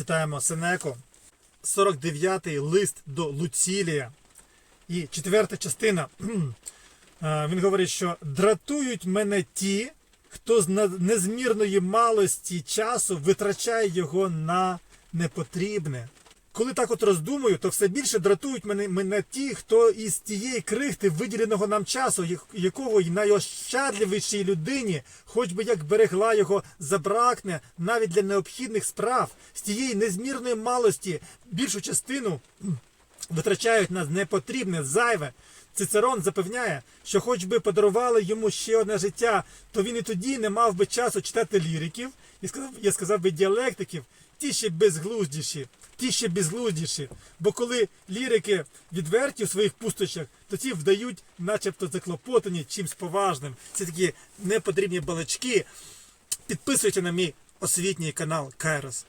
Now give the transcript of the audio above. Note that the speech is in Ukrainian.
читаємо Сенеко, 49-й лист до Луцілія. І четверта частина. Е, Він говорить, що дратують мене ті, хто з незмірної малості часу витрачає його на непотрібне. Коли так от роздумую, то все більше дратують мене, мене ті, хто із тієї крихти виділеного нам часу, якого й найощадливішій людині, хоч би як берегла його, забракне навіть для необхідних справ, з тієї незмірної малості більшу частину витрачають на непотрібне, зайве. Цицерон запевняє, що хоч би подарували йому ще одне життя, то він і тоді не мав би часу читати ліриків, і сказав, я сказав би діалектиків, ті ще безглуздіші, ті ще безглуздіші. Бо коли лірики відверті у своїх пустощах, то ті вдають, начебто заклопотані чимсь поважним. Це такі непотрібні балачки. Підписуйте на мій освітній канал Кайрос.